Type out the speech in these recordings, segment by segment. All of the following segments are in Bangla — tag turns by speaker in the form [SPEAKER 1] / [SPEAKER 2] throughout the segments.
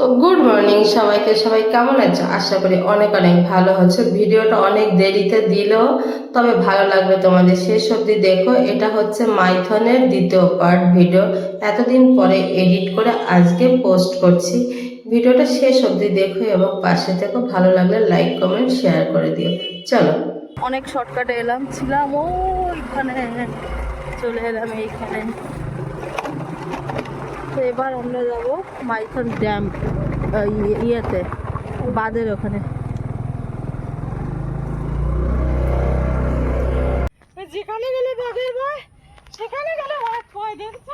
[SPEAKER 1] তো গুড মর্নিং সবাইকে, সবাই কেমন আছো? আশা করি অনেক অনেক ভালো হচ্ছে ভিডিওটা অনেক দেরিতে দিলেও তবে ভালো লাগবে তোমাদের। শেষ অবধি দেখো, এটা হচ্ছে মাইথনের দ্বিতীয় পার্ট ভিডিও। এতদিন পরে এডিট করে আজকে পোস্ট করছি। ভিডিওটা শেষ অবধি দেখো এবং পাশে থেকো। ভালো লাগলে লাইক, কমেন্ট, শেয়ার করে দিও। চলো। অনেক শর্টকাটে এলাম। ছিলাম ওইখানে। চলে এলাম এইখানে। তো এবার আমরা যাব মাইথন ড্যাম ইয়েতে বাদের ওখানে।
[SPEAKER 2] যেখানে গেলে বাঘের ভয় সেখানে গেলে অনেক ভয় দেখছ?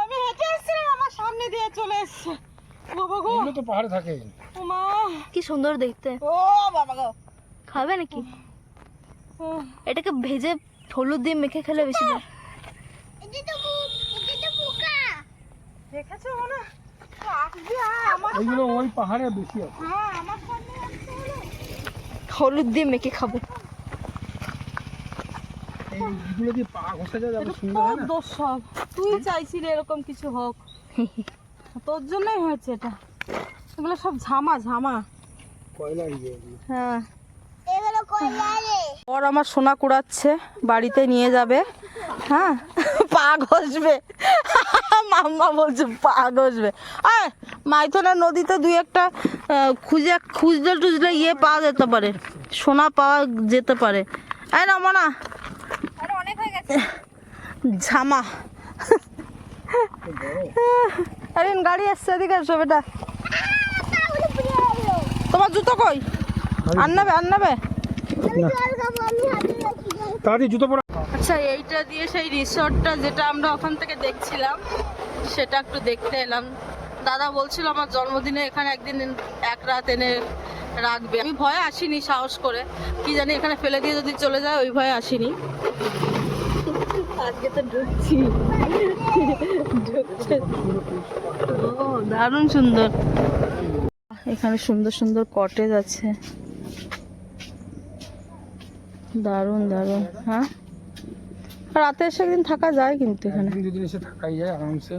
[SPEAKER 2] আমি হেঁটে আসছিলাম আমার সামনে দিয়ে চলে এসছে। বাবা গো।
[SPEAKER 3] তো পাহাড়ে থাকে।
[SPEAKER 2] মা।
[SPEAKER 4] কি সুন্দর দেখতে।
[SPEAKER 2] ও বাবা গো।
[SPEAKER 4] খাবে নাকি?
[SPEAKER 2] ও,
[SPEAKER 4] এটাকে ভেজে হলুদ দিয়ে মেখে খেলে বেশি ভালো।
[SPEAKER 2] দেখেছ মনে? আমার
[SPEAKER 3] ওইগুলো ওই পাহাড়ে বেশি আছে।
[SPEAKER 2] হ্যাঁ
[SPEAKER 4] হলুদ দিয়ে মেখে খাব।
[SPEAKER 3] এইগুলো দিয়ে পা ঘষে যাবে সুন্দর
[SPEAKER 2] তোর
[SPEAKER 3] হয় না?
[SPEAKER 2] দোষ সব। তুই চাইছিলি এরকম কিছু হোক। তোর জন্যই হয়েছে এটা। এগুলো সব ঝামা ঝামা।
[SPEAKER 3] কয়লা
[SPEAKER 2] হ্যাঁ। ওর আমার সোনা কুড়াচ্ছে বাড়িতে নিয়ে যাবে। হ্যাঁ? পা ঘষবে। মাম্মা বলছে পা ঘষবে আয় মাইথনের নদীতে দুই একটা খুঁজে খুঁজলে টুজলে ইয়ে পাওয়া যেতে পারে সোনা পাওয়া যেতে পারে। আয় না মনা ঝামা। আরে গাড়ি আসছে এদিকে এসো বেটা। তোমার জুতো কই? আর নেবে আর নেবে
[SPEAKER 3] তাড়াতাড়ি জুতো পরা।
[SPEAKER 2] আচ্ছা এইটা দিয়ে সেই রিসর্টটা যেটা আমরা ওখান থেকে দেখছিলাম সেটা একটু দেখতে এলাম। দাদা বলছিল আমার জন্মদিনে এখানে একদিন এক রাত এনে রাখবে। আমি ভয়ে আসিনি সাহস করে। কি জানি এখানে ফেলে দিয়ে যদি চলে যায়, ওই ভয়ে আসিনি। আজকে তো ঢুকছি। ও, দারুণ সুন্দর। এখানে সুন্দর সুন্দর কটেজ আছে। দারুণ দারুণ। হ্যাঁ? রাতে এসে একদিন থাকা যায় কিন্তু এখানে।
[SPEAKER 3] দুদিন এসে থাকাই যায় আরামসে।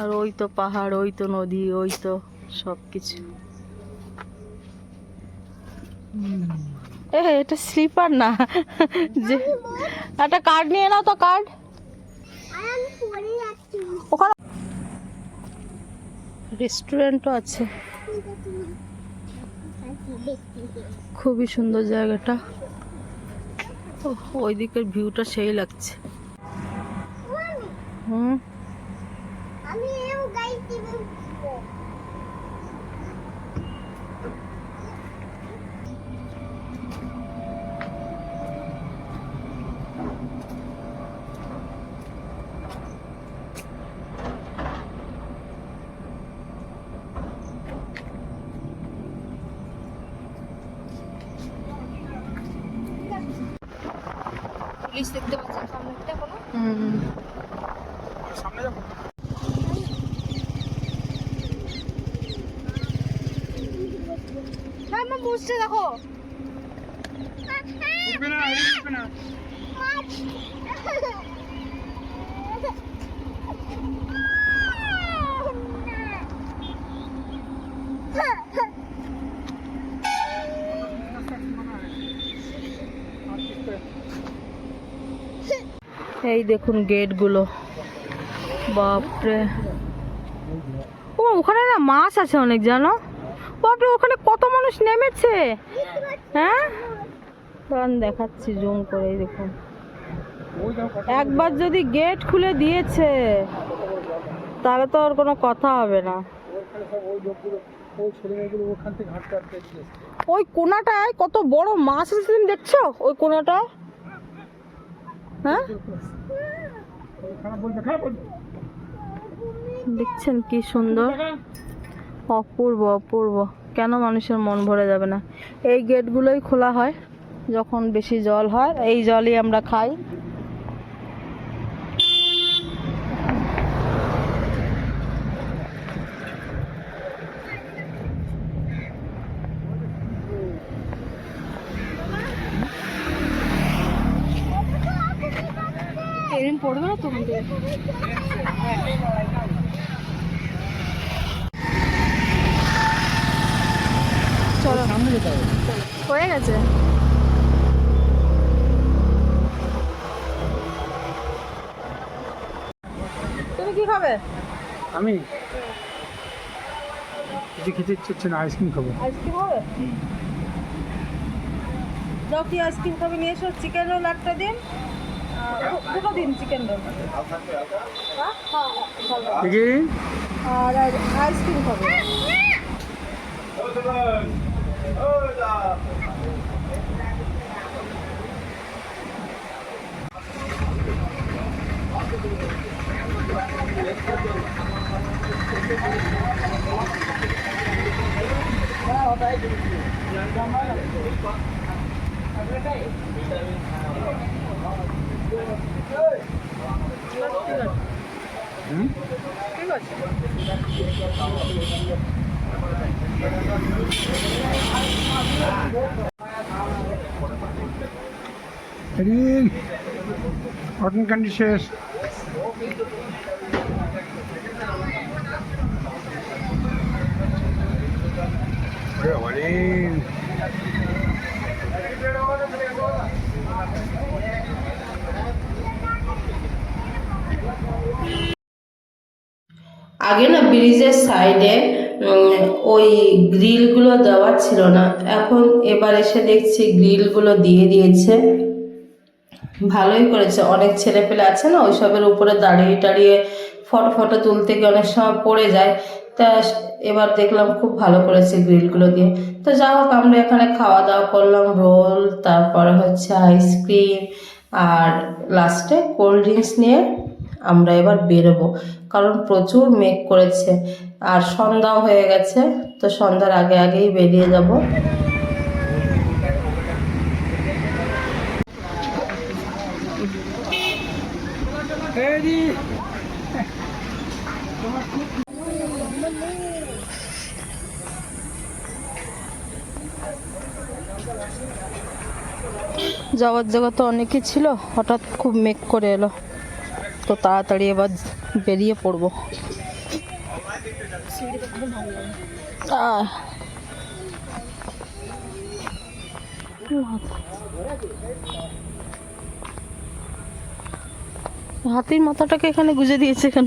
[SPEAKER 2] আর ওই তো পাহাড় ওই তো নদী ওই তো সব কিছু এ এটা স্লিপার না। যে একটা কার্ড নিয়ে নাও তো কার্ড। ওখানে রেস্টুরেন্টও আছে। খুবই সুন্দর জায়গাটা। ওই দিকের ভিউটা সেই লাগছে। হুম।
[SPEAKER 4] পুলিশ দেখতে পাচ্ছেন সামনে একটা কোনো?
[SPEAKER 2] হুম।
[SPEAKER 3] সামনে যাব
[SPEAKER 4] হ্যাঁ মা বুঝছে দেখো।
[SPEAKER 3] না এদিকে উঠবে না
[SPEAKER 2] এই দেখুন গেটগুলো। বাপরে। ও, ওখানে না মাছ আছে অনেক, জানো? বাপরে, ওখানে কত মানুষ নেমেছে? হ্যাঁ? দাঁড়ান, দেখাচ্ছি, জুম করে এই দেখুন। একবার যদি গেট খুলে দিয়েছে, তাহলে তো আর কোনো কথা হবে না।
[SPEAKER 3] ওই
[SPEAKER 2] কোনাটায় কত বড় মাছ আছে তুমি দেখছ? ওই কোনাটায়? হ্যাঁ
[SPEAKER 3] খারাপ বলছে খারাপ বলছে
[SPEAKER 2] দেখছেন কি সুন্দর? অপূর্ব অপূর্ব। কেন মানুষের মন ভরে যাবে না? এই গেটগুলোই খোলা হয়, যখন বেশি জল হয়, এই জলই আমরা খাই।
[SPEAKER 4] এরম পড়বে না তোমাদের?
[SPEAKER 3] হবে
[SPEAKER 4] হয়ে গেছে।
[SPEAKER 2] তুমি কি খাবে?
[SPEAKER 3] আমি। কিছু খেতে ইচ্ছে হচ্ছে না আইসক্রিম খাব।
[SPEAKER 2] আইসক্রিম হবে? যাও কি আইসক্রিম খাবে? নিয়ে এসো চিকেন রোল একটা দিন। আর দু- দুটো দিন চিকেন রোল হ্যাঁ হ্যাঁ ভালো
[SPEAKER 3] দেখি
[SPEAKER 2] আর আর আইসক্রিম খাবে
[SPEAKER 3] হুম রিন কটন ক্যান্ডি শেষ। রিন
[SPEAKER 1] আগে না ব্রিজের সাইডে ওই গ্রিলগুলো দেওয়া ছিল না। এখন এবার এসে দেখছি গ্রিলগুলো দিয়ে দিয়েছে। ভালোই করেছে। অনেক ছেলে পেলে আছে না, ওইসবের উপরে দাঁড়িয়ে টাড়িয়ে ফটো ফটো তুলতে গিয়ে অনেক সময় পড়ে যায়। তা এবার দেখলাম খুব ভালো করেছে গ্রিলগুলো দিয়ে। তো যা হোক, আমরা এখানে খাওয়া দাওয়া করলাম রোল তারপরে হচ্ছে আইসক্রিম আর লাস্টে কোল্ড ড্রিঙ্কস নিয়ে আমরা এবার বেরোবো। কারণ প্রচুর মেঘ করেছে। আর সন্ধ্যাও হয়ে গেছে। তো সন্ধ্যার আগে আগেই বেরিয়ে যাব।
[SPEAKER 2] যাওয়ার জায়গা তো অনেকই ছিল। হঠাৎ খুব মেঘ করে এলো। তো তাড়াতাড়ি এবার বেরিয়ে পড়ব। হাতির মাথাটাকে এখানে গুজে দিয়েছে কেন?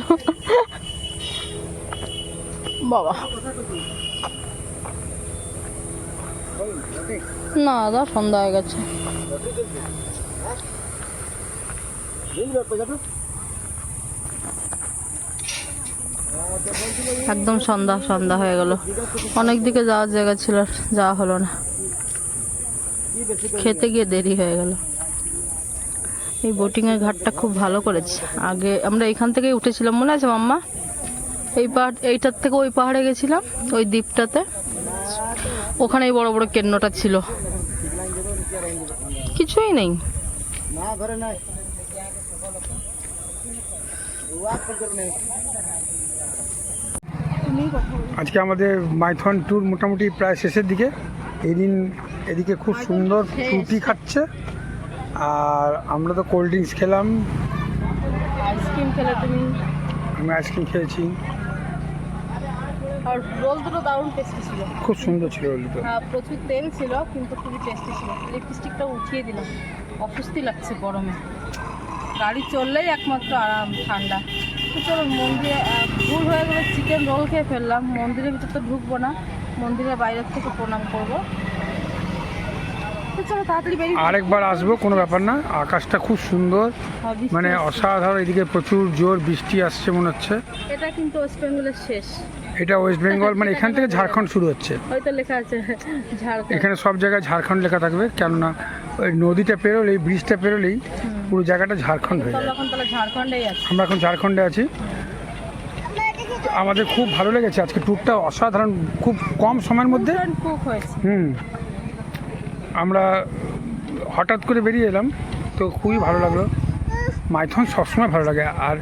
[SPEAKER 2] বাবা। না দাদা সন্ধ্যা হয়ে গেছে। একদম সন্ধ্যা সন্ধ্যা হয়ে গেল। অনেক দিকে যাওয়ার জায়গা ছিল, যাওয়া হলো না। খেতে গিয়ে দেরি হয়ে গেল। এই বোটিংয়ের ঘাটটা খুব ভালো করেছে। আগে আমরা এখান থেকেই উঠেছিলাম, মনে আছে মাম্মা? এই পাহাড়, এইটার থেকে ওই পাহাড়ে গেছিলাম, ওই দ্বীপটাতে। ওখানে বড় বড় কেন্নটা ছিল। কিছুই নেই।
[SPEAKER 3] আজকে আমাদের মাইথন ট্যুর মোটামুটি প্রায় শেষের দিকে। এই দিন এদিকে খুব সুন্দর ফ্রুটি খাচ্ছে। আর আমরা তো কোল্ড ড্রিঙ্কস খেলাম।
[SPEAKER 2] আইসক্রিম খেলে তুমি?
[SPEAKER 3] আমি আইসক্রিম খেয়েছি।
[SPEAKER 2] আর রোল দুটো দারুণ টেস্টি ছিল।
[SPEAKER 3] খুব সুন্দর ছিল ওগুলো
[SPEAKER 2] আহ, প্রচুর তেল ছিল কিন্তু খুবই টেস্টি ছিল। লিপস্টিকটা উঠিয়ে দিলাম। অস্বস্তি লাগছে গরমে। গাড়ি চললেই একমাত্র আরাম ঠান্ডা। তো চলো মন্দিরে ভুল হয়ে গেলে চিকেন রোল খেয়ে ফেললাম। মন্দিরের ভিতর তো ঢুকবো না। মন্দিরের বাইরের থেকে প্রণাম করব।
[SPEAKER 3] আরেকবার আসব কোনো ব্যাপার না। আকাশটা খুব সুন্দর।
[SPEAKER 2] হ্যাঁ,
[SPEAKER 3] মানে অসাধারণ এদিকে প্রচুর জোর বৃষ্টি আসছে মনে হচ্ছে।
[SPEAKER 2] এটা কিন্তু ওয়েস্ট বেঙ্গলের শেষ।
[SPEAKER 3] এটা ওয়েস্ট বেঙ্গল মানে এখান থেকে ঝাড়খণ্ড শুরু হচ্ছে।
[SPEAKER 2] হয়তো লেখা আছে ঝাড়খণ্ড।
[SPEAKER 3] এখানে সব জায়গায় ঝাড়খণ্ড লেখা থাকবে কেননা ওই নদীটা পেরোলেই ব্রিজটা পেরোলেই পুরো জায়গাটা ঝাড়খণ্ড হয়ে যায়। আমরা এখন ঝাড়খণ্ডে আছি। আমাদের খুব ভালো লেগেছে আজকে ট্যুরটা অসাধারণ খুব কম সময়ের মধ্যে। হুম। আমরা হঠাৎ করে বেরিয়ে এলাম তো খুবই ভালো লাগল। মাইথন সবসময় ভালো লাগে আর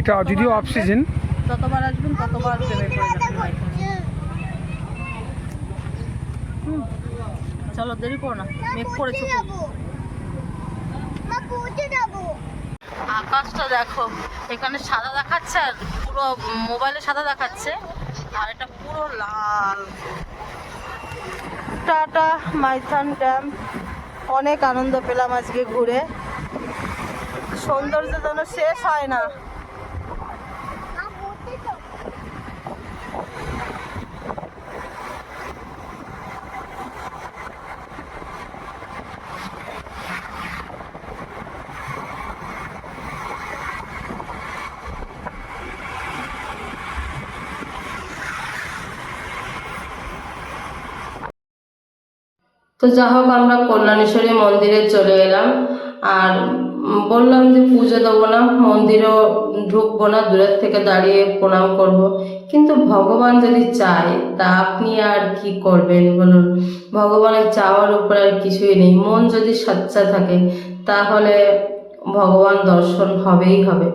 [SPEAKER 3] এটা যদিও অফ সিজন
[SPEAKER 2] যতবার আসবেন ততবার প্রেমে পড়ে যাবেন হুম, চলো দেরি করো না। মেঘ পড়েছে খুব। আকাশটা দেখো এখানে সাদা দেখাচ্ছে আর পুরো মোবাইলে সাদা দেখাচ্ছে আর এটা পুরো লাল। Tata Maithon dam. অনেক আনন্দ পেলাম আজকে ঘুরে। সৌন্দর্য যেন শেষ হয় না।
[SPEAKER 1] তো যা হোক, আমরা কল্যাণেশ্বরী মন্দিরে চলে এলাম। আর বললাম যে পুজো দেবো না, মন্দিরও ঢুকবো না, দূরের থেকে দাঁড়িয়ে প্রণাম করব। কিন্তু ভগবান যদি চায়, তা আপনি আর কি করবেন বলুন? ভগবানের চাওয়ার উপর আর কিছুই নেই। মন যদি সচ্চা থাকে, তাহলে ভগবান দর্শন হবেই হবে।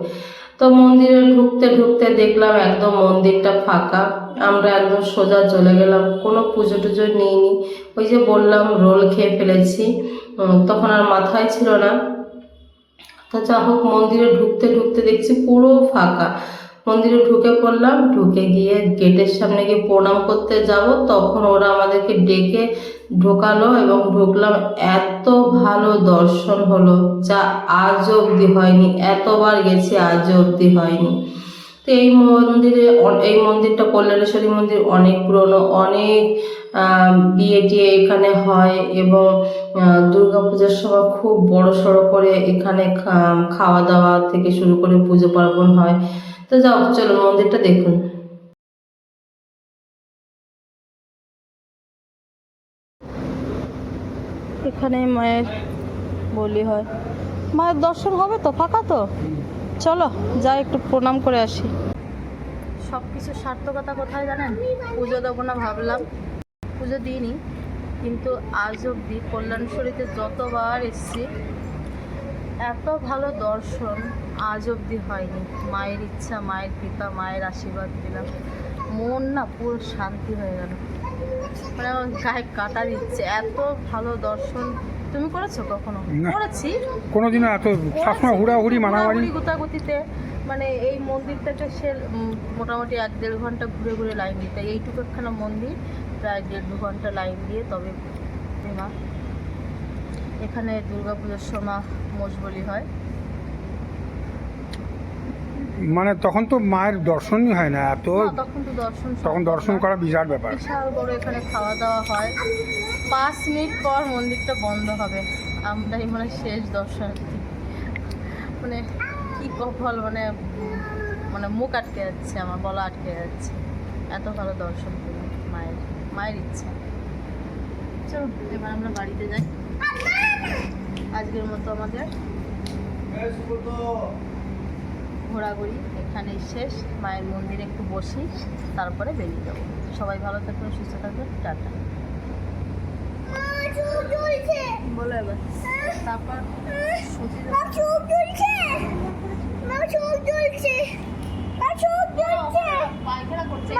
[SPEAKER 1] তো মন্দিরে ঢুকতে ঢুকতে দেখলাম একদম মন্দিরটা ফাঁকা। আমরা একদম সোজা চলে গেলাম। কোনো পুজো টুজো নিইনি। ওই যে বললাম, রোল খেয়ে ফেলেছি। তখন আর মাথায় ছিল না। তো যা হোক মন্দিরে ঢুকতে ঢুকতে দেখছি পুরো ফাঁকা। মন্দিরে ঢুকে পড়লাম, ঢুকে গিয়ে গেটের সামনে গিয়ে প্রণাম করতে যাব। তখন ওরা আমাদেরকে ডেকে ঢোকালো এবং ঢুকলাম। এত ভালো দর্শন হলো যা আজ অবধি হয়নি, এতবার গেছি আজ অবধি হয়নি। তো এই মন্দিরে এই মন্দিরটা কল্যাণেশ্বরী মন্দির অনেক পুরনো, অনেক বিয়ে টিয়ে এখানে হয় এবং দুর্গাপূজার সময় খুব বড় সড়ো করে এখানে খাওয়া দাওয়া থেকে শুরু করে পুজো পার্বণ হয়। তো যাও, চলো মন্দিরটা দেখুন।
[SPEAKER 2] এখানে মায়ের বলি হয়। মায়ের দর্শন হবে তো, ফাঁকা তো? চলো, যাই, একটু প্রণাম করে আসি। সব কিছু সার্থকতা কোথায় জানেন? পুজো দেবো না ভাবলাম। পুজো দিইনি, কিন্তু আজ অবধি কল্যাণেশ্বরীতে যতবার এসছি এত ভালো দর্শন আজ অবধি হয়নি। মায়ের ইচ্ছা মায়ের কৃপা মায়ের আশীর্বাদ দিলাম। মন না পুরো শান্তি হয়ে গেল। মানে আমার গায়ে কাটা দিচ্ছে। এত ভালো দর্শন। তুমি করেছ কখনো? করেছি।
[SPEAKER 3] কোনোদিন এত সবসময় হুড়াহুড়ি মারামারি।
[SPEAKER 2] গুতাগুতিতে। মানে এই মন্দিরটাতে সে মোটামুটি এক দেড় ঘণ্টা ঘুরে ঘুরে লাইন দিতে। এইটুকু একখানা মন্দির প্রায় দেড় দু ঘণ্টা লাইন দিয়ে তবে মা এখানে দুর্গাপুজোর সময় মোষ বলি হয়।
[SPEAKER 3] মানে তখন তো মায়ের দর্শনই হয় না এত
[SPEAKER 2] তখন তো দর্শন
[SPEAKER 3] তখন দর্শন করা বিরাট ব্যাপার।
[SPEAKER 2] বিশাল বড় এখানে খাওয়া দাওয়া হয়। পাঁচ মিনিট পর মন্দিরটা বন্ধ হবে। আমরাই মানে শেষ দর্শনার্থী মানে কি কপাল মানে মানে মুখ আটকে যাচ্ছে আমার গলা আটকে যাচ্ছে। এত ভালো দর্শন মায়ের মায়ের ইচ্ছা। চলো এবার আমরা বাড়িতে যাই। আজকের মতো আমাদের ঘোরাঘুরি এখানেই শেষ। মায়ের মন্দিরে একটু বসি তারপরে বেরিয়ে যাব। সবাই ভালো থাকবেন সুস্থ থাকবেন। টাটা। বলো এবার। তারপর পায়খানা করছে।